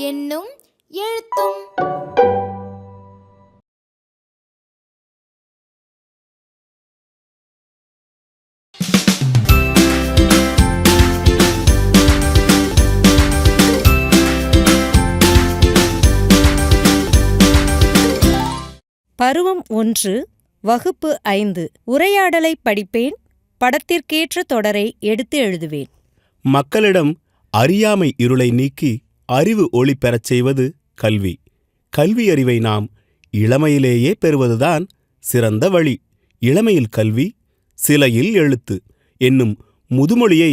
என்னும் எழுத்தும் பருவம் ஒன்று வகுப்பு ஐந்து. உரையாடலை படிப்பேன் படத்திற்கேற்ற தொடரை எடுத்து எழுதுவேன். மக்களிடம் அறியாமை இருளை நீக்கி அறிவு ஒளி பெறச் செய்வது கல்வி. கல்வி அறிவை நாம் இளமையிலேயே பெறுவதுதான் சிறந்த வழி. இளமையில் கல்வி சிலையில் எழுத்து என்னும் முதுமொழியை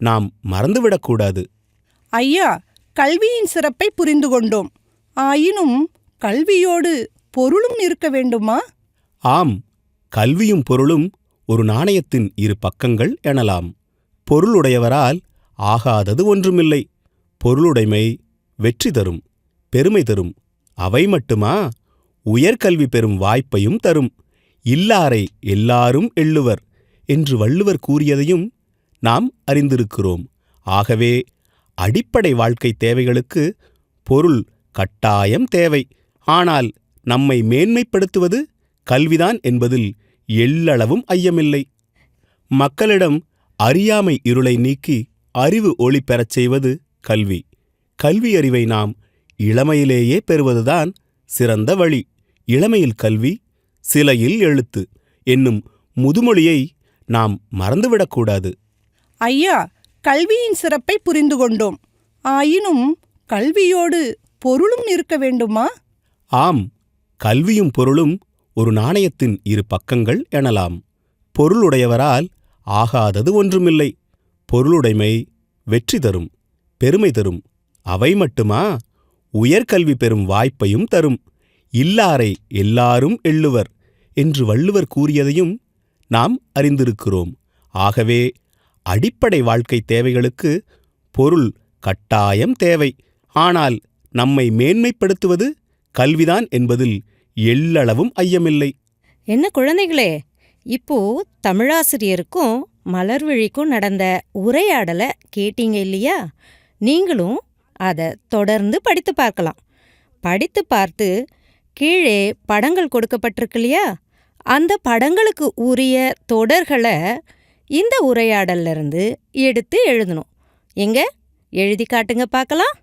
நாம் மறந்துவிடக்கூடாது. ஐயா கல்வியின் சிறப்பை புரிந்து கொண்டோம் ஆயினும் கல்வியோடு பொருளும் இருக்க வேண்டுமா? ஆம் கல்வியும் பொருளும் ஒரு நாணயத்தின் இரு பக்கங்கள் எனலாம். பொருளுடையவரால் ஆகாதது ஒன்றுமில்லை. பொருளுடைமை வெற்றி தரும் பெருமை தரும். அவை மட்டுமா? உயர்கல்வி பெறும் வாய்ப்பையும் தரும். இல்லாரை எல்லாரும் எள்ளுவர் என்று வள்ளுவர் கூறியதையும் நாம் அறிந்திருக்கிறோம். ஆகவே அடிப்படை வாழ்க்கை தேவைகளுக்கு பொருள் கட்டாயம் தேவை. ஆனால் நம்மை மேன்மைப்படுத்துவது கல்விதான் என்பதில் எள்ளளவும் ஐயமில்லை. மக்களிடம் அறியாமை இருளை நீக்கி அறிவு ஒளி பெறச் செய்வது கல்வி. கல்வி அறிவை நாம் இளமையிலேயே பெறுவதுதான் சிறந்த வழி. இளமையில் கல்வி சிலையில் எழுத்து என்னும் முதுமொழியை நாம் மறந்துவிடக்கூடாது ஐயா கல்வியின் சிறப்பை புரிந்து கொண்டோம். ஆயினும் கல்வியோடு பொருளும் இருக்க வேண்டுமா? ஆம் கல்வியும் பொருளும் ஒரு நாணயத்தின் இரு பக்கங்கள் எனலாம். பொருளுடையவரால் ஆகாதது ஒன்றுமில்லை. பொருளுடைமை வெற்றி தரும் பெருமை தரும். அவை மட்டுமா? உயர்கல்வி பெறும் வாய்ப்பையும் தரும். இல்லாரை எல்லாரும் எள்ளுவர் என்று வள்ளுவர் கூறியதையும் நாம் அறிந்திருக்கிறோம். ஆகவே அடிப்படை வாழ்க்கை தேவைகளுக்கு பொருள் கட்டாயம் தேவை. ஆனால் நம்மை மேன்மைப்படுத்துவது கல்விதான் என்பதில் எள்ளளவும் ஐயமில்லை. என்ன குழந்தைகளே இப்போ தமிழாசிரியருக்கும் மலர்விழிக்கும் நடந்த உரையாடலை கேட்டீங்க இல்லையா? நீங்களும் அதை தொடர்ந்து படித்து பார்க்கலாம். படித்து பார்த்து கீழே படங்கள் கொடுக்கப்பட்டிருக்கு இல்லையா? அந்த படங்களுக்கு உரிய தொடர்களை இந்த உரையாடல்ல இருந்து எடுத்து எழுதணும். எங்க? எழுதி காட்டுங்க பார்க்கலாம்.